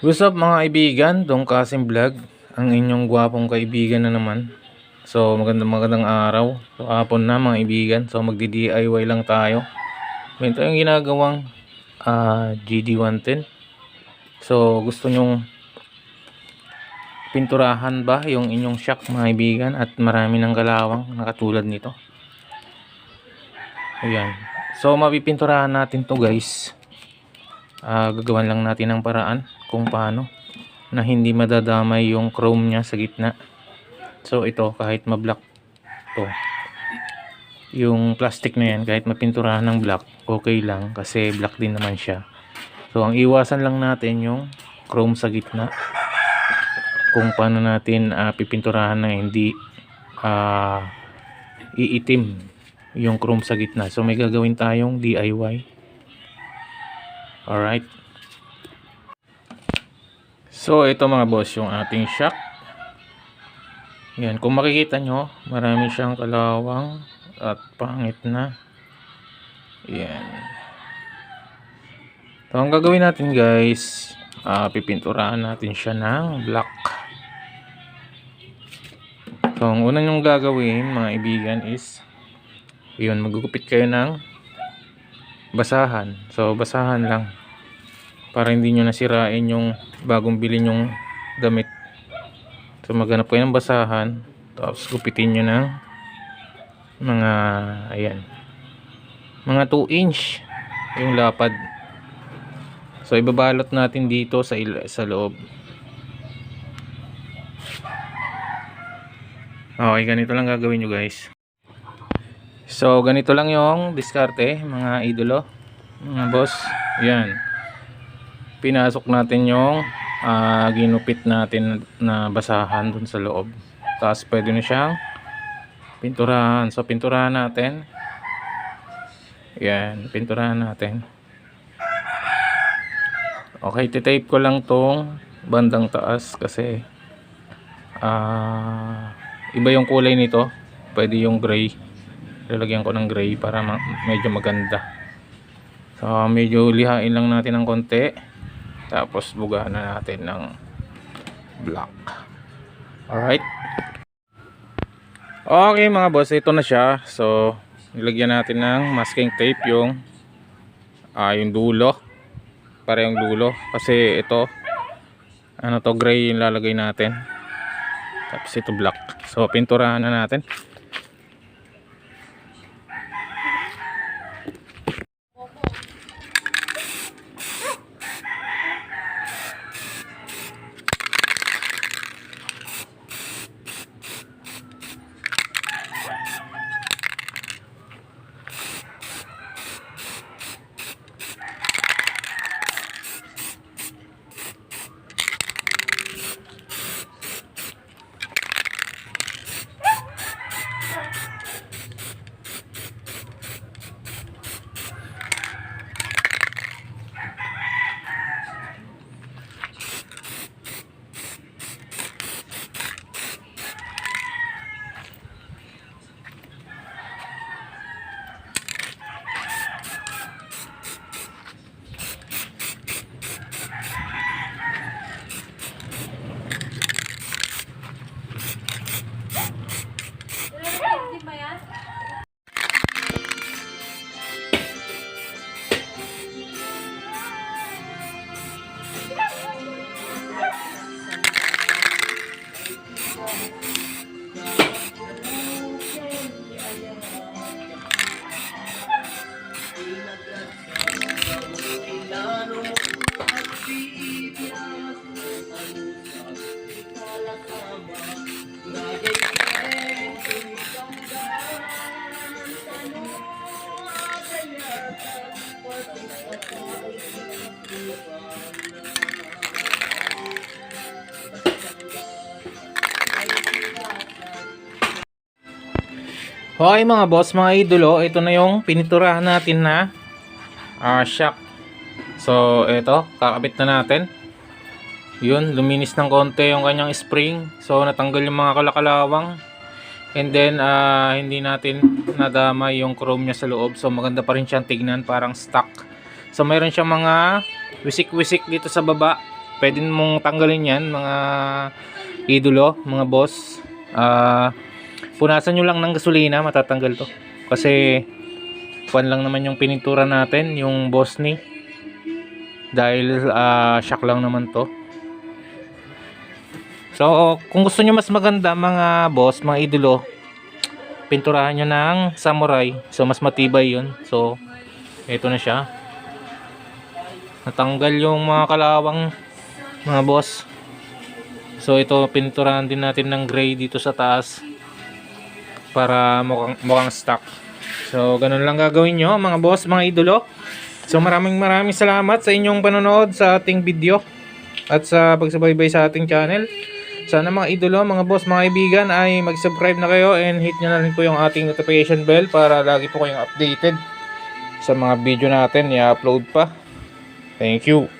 What's up mga kaibigan? Dong Kasim Vlog. Ang inyong gwapong kaibigan na naman. So magandang magandang araw. So hapon na mga kaibigan. So magdi-DIY lang tayo. Meron tayong ginagawang ah, GD110. So gusto nyong pinturahan ba yung inyong shock mga kaibigan at marami ng galawang na katulad nito. Ayan. So mapipinturahan natin to guys. Ah, gagawan lang natin ng paraan kung paano na hindi madadamay yung chrome niya sa gitna. So ito kahit ma-black to. Yung plastic na yan kahit mapinturahan ng black, okay lang kasi black din naman siya. So ang iwasan lang natin yung chrome sa gitna. Kung paano natin ah, pipinturahan na hindi ah, iitim yung chrome sa gitna. So may gagawin tayong DIY. Alright. So ito mga boss yung ating shock. Yan, kung makikita nyo, marami siyang kalawang at pangit na. Yan. So ang gagawin natin guys, ah, pipinturahan natin siya ng black. So ang unang yung gagawin mga ibigan is yun, magugupit kayo ng basahan. So basahan lang para hindi nyo nasirain yung bagong bili yung damit. So maghanap kayo ng basahan tapos gupitin nyo ng mga ayan mga 2 inch yung lapad. So ibabalot natin dito sa sa loob. Okay, ganito lang gagawin nyo guys. So, ganito lang yung diskarte, mga idolo, mga boss. Yan. Pinasok natin yung ah, ginupit natin na basahan dun sa loob. Tapos, pwede na siyang pinturahan. So, pinturahan natin. Yan, pinturahan natin. Okay, titape ko lang tong bandang taas kasi ah iba yung kulay nito. Pwede yung gray lalagyan ko ng gray para ma- medyo maganda so medyo lihain lang natin ng konti tapos bugahan na natin ng black. Alright. Okay mga boss ito na siya. So nilagyan natin ng masking tape yung ah, yung dulo. Para yung dulo. Kasi ito ano to gray yung lalagay natin. Tapos ito black. So pinturahan na natin Okay mga boss, mga idolo, ito na yung piniturahan natin na ah shock. So, ito, kakabit na natin. Yun, luminis ng konti yung kanyang spring. So, natanggal yung mga kalakalawang. And then, ah, hindi natin nadama yung chrome niya sa loob. So, maganda pa rin siyang tignan, parang stock. So, mayroon siyang mga wisik-wisik dito sa baba. pwede mong tanggalin yan, mga idolo, mga boss. Ah, punasan nyo lang ng gasolina, matatanggal to. Kasi, kuan lang naman yung pinintura natin, yung boss ni. Dahil, ah, shock lang naman to. So, kung gusto nyo mas maganda, mga boss, mga idolo, pinturahan nyo ng samurai. So, mas matibay yun. So, ito na siya. Natanggal yung mga kalawang mga boss. So, ito, pinturahan din natin ng gray dito sa taas para mukhang, mukhang stock. So, ganun lang gagawin nyo, mga boss, mga idolo. So, maraming maraming salamat sa inyong panonood sa ating video at sa pagsubaybay sa ating channel. Sana mga idolo, mga boss, mga kaibigan ay mag-subscribe na kayo and hit nyo na rin po yung ating notification bell para lagi po kayong updated sa mga video natin i-upload pa. Thank you.